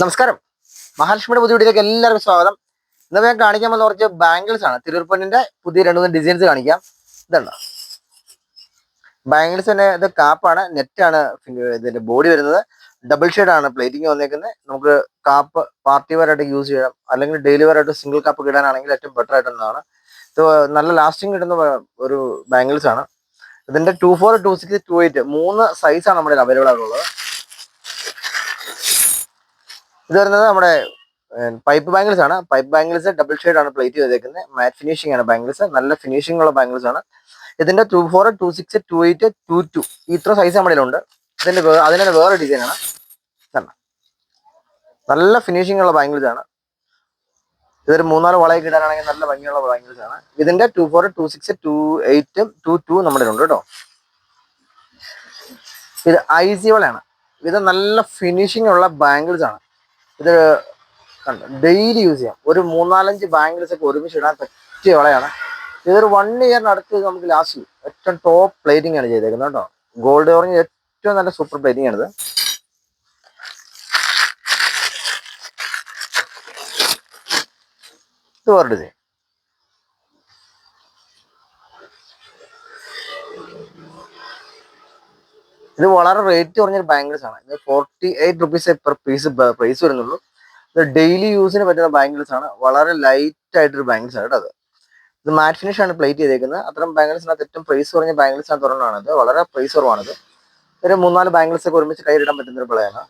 നമസ്കാരം. മഹാലക്ഷ്മിയുടെ പുതിയ വീട്ടിലേക്ക് എല്ലാവർക്കും സ്വാഗതം. ഇന്ന് ഞാൻ കാണിക്കാൻ വന്ന കുറച്ച് ബാംഗിൾസ് ആണ്. തിരുവർപ്പന്നിന്റെ പുതിയ രണ്ട് മൂന്ന് ഡിസൈൻസ് കാണിക്കാം. ഇതാണ് ബാംഗിൾസ് തന്നെ ഇത് കാപ്പാണ്. നെറ്റാണ് ഇതിന്റെ ബോഡി വരുന്നത്. ഡബിൾ ആണ് പ്ലേറ്റിംഗ് വന്നേക്കുന്നത്. നമുക്ക് കാപ്പ് പാർട്ടി വെയറായിട്ട് യൂസ് ചെയ്യാം. അല്ലെങ്കിൽ ഡെയിലി വെയറായിട്ട് സിംഗിൾ കാപ്പ് ഇടാനാണെങ്കിൽ ഏറ്റവും ബെറ്റർ ആയിട്ടുള്ളതാണ്. ഇത് നല്ല ലാസ്റ്റിംഗ് കിട്ടുന്ന ഒരു ബാംഗിൾസ് ആണ്. ഇതിന്റെ two four two six two eight മൂന്ന് സൈസാണ് നമ്മുടെ അവൈലബിൾ ആയിട്ടുള്ളത്. ഇത് വരുന്നത് നമ്മുടെ പൈപ്പ് ബാംഗിൾസ് ആണ്. പൈപ്പ് ബാംഗിൾസ് ഡബിൾ ഷെയ്ഡ് ആണ് പ്ലേറ്റ് ചെയ്തേക്കുന്നത് മാറ്റ് ഫിനിഷിംഗ് ആണ് ബാംഗിൾസ് നല്ല ഫിനിഷിംഗ് ഉള്ള ബാംഗിൾസ് ആണ്. ഇതിന്റെ two four two six two eight two two ഇത്ര സൈസ് നമ്മുടെ ഉണ്ട് ഇതിന്റെ അതിന്റെ വേറെ ഡിസൈൻ ആണ്. നല്ല ഫിനിഷിംഗ് ഉള്ള ബാംഗിൾസ് ആണ്. ഇതൊരു മൂന്നാൽ വളയൊക്കെ ഇടാനാണെങ്കിൽ നല്ല ഭംഗിയുള്ള ബാംഗിൾസ് ആണ്. ഇതിന്റെ two four two six two eight two two നമ്മുടെ ഉണ്ട് കേട്ടോ. ഇത് ഐ സി വളയാണ്. ഇത് നല്ല ഫിനിഷിംഗ് ഉള്ള ബാംഗിൾസ് ആണ്. ഇത് ഡെയിലി യൂസ് ചെയ്യാം. ഒരു മൂന്നാലഞ്ച് ബാംഗിൾസ് ഒക്കെ ഒരുമിച്ച് ഇടാൻ പറ്റിയ വളയാണ്. ഇതൊരു വൺ ഇയറിനടുത്ത് അടുത്ത് നമുക്ക് ലാസ്റ്റ് ഏറ്റവും ടോപ്പ് പ്ലേറ്റിംഗ് ആണ് ചെയ്തേക്കുന്നത് കേട്ടോ. ഗോൾഡ് ഓറഞ്ച് ഏറ്റവും നല്ല സൂപ്പർ പ്ലേറ്റിംഗ് ആണിത്. ഇത് വേറെ ഡിസൈൻ ഇത് വളരെ റേറ്റ് കുറഞ്ഞൊരു ബാംഗിൾസ് ആണ് ഇത് forty eight rupees per piece price വരുന്നുള്ളൂ. ഇത് ഡെയിലി യൂസിന് പറ്റുന്ന ബാംഗിൾസ് ആണ് വളരെ ലൈറ്റ് ആയിട്ടൊരു ബാംഗിൾസ് ആണ് കേട്ടോ അത്. ഇത് മാറ്റ് ഫിനിഷ് ആണ് പ്ലേറ്റ് ചെയ്തേക്കുന്നത്. അത്തരം ബാംഗിൾസിനകത്ത് ഏറ്റവും പ്രൈസ് കുറഞ്ഞ ആണ് തുറന്നാണിത് വളരെ പ്രൈസ് കുറവാണിത്. ഒരു മൂന്നാൽ ബാംഗിൾസ് ഒക്കെ ഒരുമിച്ച് കയ്യിലിടാൻ പറ്റുന്ന ഒരു പ്ലേയാണ്.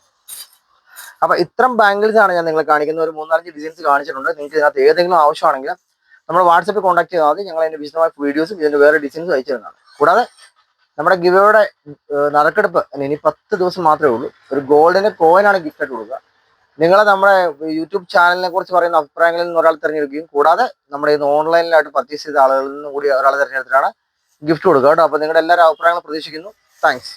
അപ്പൊ ഇത്തരം ബാംഗിൾസ് ആണ് ഞാൻ നിങ്ങളെ കാണിക്കുന്ന ഒരു മൂന്നാലഞ്ച് ഡിസൈൻസ് കാണിച്ചിട്ടുണ്ട്. നിങ്ങൾക്ക് ഇതിനകത്ത് ഏതെങ്കിലും ആവശ്യമാണെങ്കിൽ നമ്മൾ വാട്സപ്പിൽ കോൺടാക്ട് ചെയ്താൽ മതി. ഞങ്ങൾ അതിന്റെ വിശദമായ വീഡിയോസും ഇതിന്റെ വേറെ ഡിസൈൻസും അയച്ചു തരുന്നതാണ്. കൂടാതെ നമ്മുടെ ഗിവയുടെ നറുക്കെടുപ്പ് ഇനി പത്ത് ദിവസം മാത്രമേ ഉള്ളൂ. ഒരു ഗോൾഡിന് കോയിനാണ് ഗിഫ്റ്റ് ആയിട്ട് കൊടുക്കുക. നിങ്ങൾ നമ്മുടെ യൂട്യൂബ് ചാനലിനെ കുറിച്ച് പറയുന്ന അഭിപ്രായങ്ങളിൽ നിന്ന് ഒരാൾ തിരഞ്ഞെടുക്കുകയും കൂടാതെ നമ്മുടെ ഇന്ന് ഓൺലൈനിലായിട്ട് പർച്ചേസ് ചെയ്ത ആളുകളിൽ നിന്നും കൂടി ഒരാൾ തിരഞ്ഞെടുത്തിട്ടാണ് ഗിഫ്റ്റ് കൊടുക്കുക കേട്ടോ. അപ്പോൾ നിങ്ങളുടെ എല്ലാവരും അഭിപ്രായങ്ങളും പ്രതീക്ഷിക്കുന്നു. താങ്ക്സ്